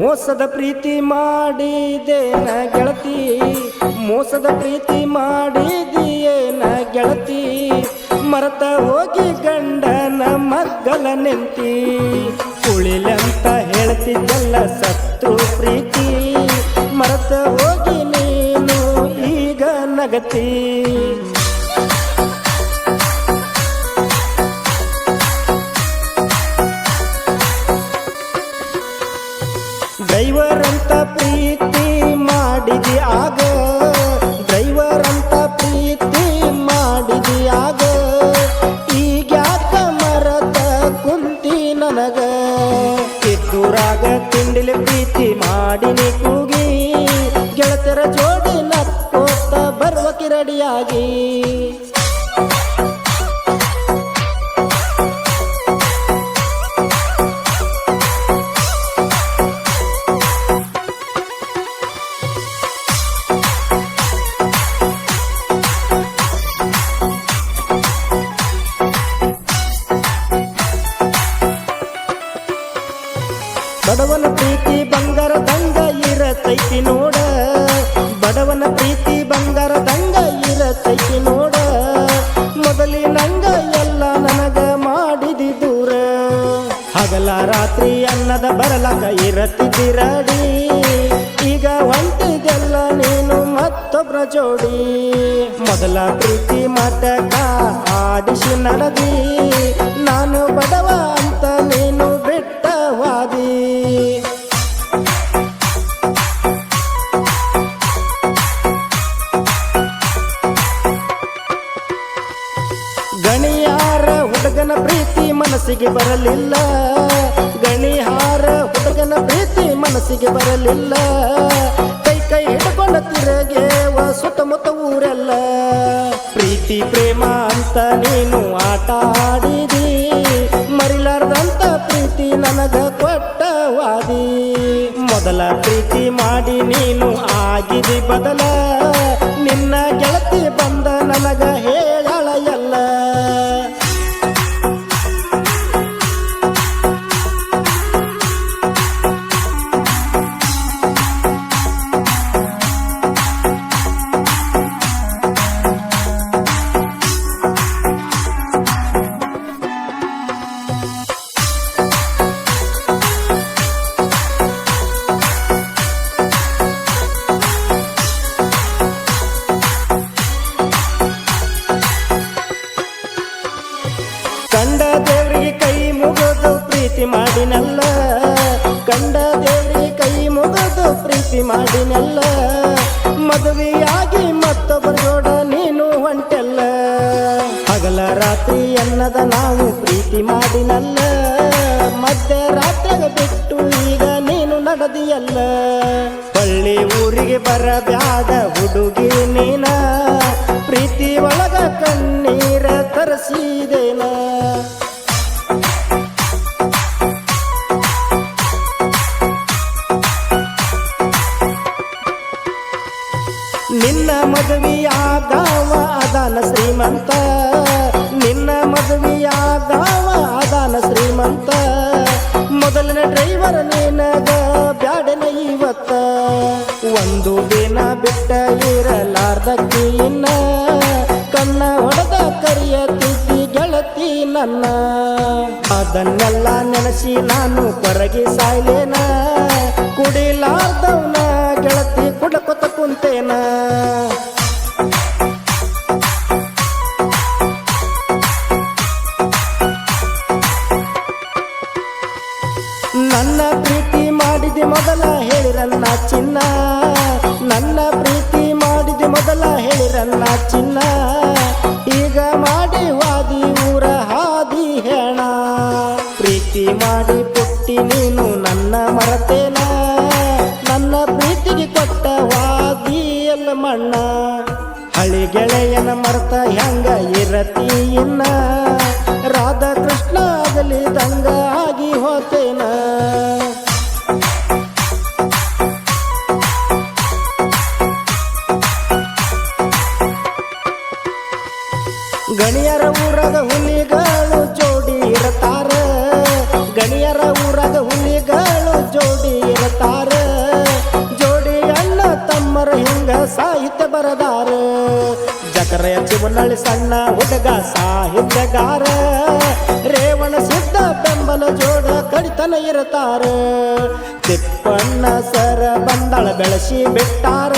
ಮೋಸದ ಪ್ರೀತಿ ಮಾಡಿದೇನ ಗೆಳತಿ. ಮೋಸದ ಪ್ರೀತಿ ಮಾಡಿದೇನ ಗೆಳತಿ. ಮರತ ಹೋಗಿ ಗಂಡನ ಮಗ್ಗಲ ನಿಂತಿ ಕುಳಿಲಂತ ಹೇಳ್ತಿದ್ದಲ್ಲ ಸತ್ತು ಪ್ರೀತಿ. ಮರತ ಹೋಗಿ ನೀನು ಈಗ ನಗತಿ. ಪ್ರೀತಿ ಮಾಡಿದಿ ಡ್ರೈವರಂತ ಡ್ರೈವರ್ ಪ್ರೀತಿ ಮಾಡಿದಿ ಆಗ ಈಗ್ಯಾಕ ಮರತ ಕುಂತಿ ನನಗ? ಕಿತ್ತೂರಾಗ ತಿಂಡಿಲಿ ಪ್ರೀತಿ ಮಾಡಿನಿ ಕೂಗಿ ಗೆಳತರ ಜೋಡಿ ನಕ್ಕೋತ ಬರುವ ಕಿರಡಿಯಾಗಿ. ನೋಡ. ಬಡವನ ಪ್ರೀತಿ ಬಂಗಾರ ದಂಗ ಇರತೈತಿ ನೋಡ. ಮೊದಲಿನಂಗ ಎಲ್ಲ ನನಗ ಮಾಡಿದಿ ದೂರ. ಹಗಲ ರಾತ್ರಿ ಅನ್ನದ ಬರಲಾಗ ಇರತ್ತಿದ್ದಿರಡಿ ಈಗ ಹೊಂಟಿದೆಲ್ಲ ನೀನು ಮತ್ತೊಬ್ಬರ ಜೋಡಿ. ಮೊದಲ ಪ್ರೀತಿ ಮಾಟಕ ಆಡಿಸಿ ನಡೆದಿ. ಪ್ರೀತಿ ಮನಸ್ಸಿಗೆ ಬರಲಿಲ್ಲ. ಗಣಿಹಾರ ಹುಡುಗನ ಪ್ರೀತಿ ಮನಸ್ಸಿಗೆ ಬರಲಿಲ್ಲ. ಕೈ ಕೈ ಹಿಡ್ಕೊಂಡ ತಿರುಗೇವ ಸುತ್ತಮುತ್ತ ಊರೆಲ್ಲ. ಪ್ರೀತಿ, ಪ್ರೇಮ ಅಂತ ನೀನು ಆಟ ಆಡಿದಿ. ಮರಿಲಾರ್ದಂತ ಪ್ರೀತಿ ನನಗ ಕೊಟ್ಟವಾದಿ ಮೊದಲ ಪ್ರೀತಿ ಮಾಡಿ ನೀನು ಆಗಿದಿ ಬದಲ. ಕಂಡ ದೇವ್ರಿ ಕೈ ಮುಗಿದು ಪ್ರೀತಿ ಮಾಡಿನಲ್ಲ. ಮದುವೆಯಾಗಿ ಮತ್ತೊಬ್ಬರ ಜೋಡ ನೀನು ಹೊಂಟೆಲ್ಲ. ಹಗಲ ರಾತ್ರಿ ಎನ್ನದ ನಾವು ಪ್ರೀತಿ ಮಾಡಿನಲ್ಲ. ಮಧ್ಯರಾತ್ರಿಗ ಬಿಟ್ಟು ಈಗ ನೀನು ನಡೆದಿಯಲ್ಲ. ಹಳ್ಳಿ ಊರಿಗೆ ಬರಬ್ಯಾದ ಹುಡುಗಿ ನೀನ. ನಿನ್ನ ಮದುವೆಯಾಗವ ಅದಾನ ಶ್ರೀಮಂತ. ನಿನ್ನ ಮದುವೆಯಾಗವ ಅದಾನ ಶ್ರೀಮಂತ. ಮೊದಲನೇ ಡ್ರೈವರ್ ನಿನಗ ಬ್ಯಾಡನ ಇವತ್ತ. ಒಂದು ದಿನ ಬಿಟ್ಟ ಇರಲಾರ್ದಕ್ಕಿ ಇನ್ನ ಕಣ್ಣ ಹೊಡೆದ ಕರಿಯ ತಿದ್ದಿ ಗೆಳತಿ ನನ್ನ. ಅದನ್ನೆಲ್ಲ ನೆನೆಸಿ ನಾನು ಕೊರಗಿ ಸಾಯ್ಲೇನ. ಕುಡಿಲಾರ್ದವನ ಗೆಳತಿ ಕುಡಕೊತ ಕುಂತೇನ. ಮೊದಲ ಹೇಳಿರಲ್ಲ ಚಿನ್ನ. ನನ್ನ ಪ್ರೀತಿ ಮಾಡಿದ ಮೊದಲ ಹೇಳಿರಲ್ಲ ಚಿನ್ನ. ಈಗ ಮಾಡಿ ವಾದಿ ಊರ ಹಾದಿ ಹೇಣ ಪ್ರೀತಿ ಮಾಡಿ ಪುಟ್ಟಿ ನೀನು ನನ್ನ ಮರತೇನ. ನನ್ನ ಪ್ರೀತಿಗೆ ಕೊಟ್ಟ ವಾದಿ ಎಲ್ಲ ಮಣ್ಣ. ಹಳಿ ಗೆಳೆಯನ ಮರ್ತ ಹೆಂಗ ಇರತಿ ಇನ್ನ? ರಾಧಾಕೃಷ್ಣ ಆಗಲಿ ದಂಗ ಆಗಿ ಹೋತೇನ? ಗಣಿಯರ ಊರಾಗ ಹುಲಿಗಳು ಜೋಡಿ ಇರತಾರ. ಗಣಿಯರ ಊರಾಗ ಹುಲಿಗಳು ಜೋಡಿ ಇರತಾರ. ಜೋಡಿ ಅಣ್ಣ ತಮ್ಮರು ಹಿಂಗ ಸಾಹಿತ್ಯ ಬರದಾರ. ಜಕರೆಯ ಚಿವನಳ್ಳಿ ಸಣ್ಣ ಹುಡುಗ ಸಾಹಿತ್ಯಗಾರ. ರೇವಣ ಸಿದ್ಧ ಬೆಂಬಲ ಜೋಡ ಕಡಿತನ ಇರತಾರ. ತಿಪ್ಪಣ್ಣ ಸರ ಬಂದಳ ಬೆಳಸಿ ಬಿಟ್ಟಾರ.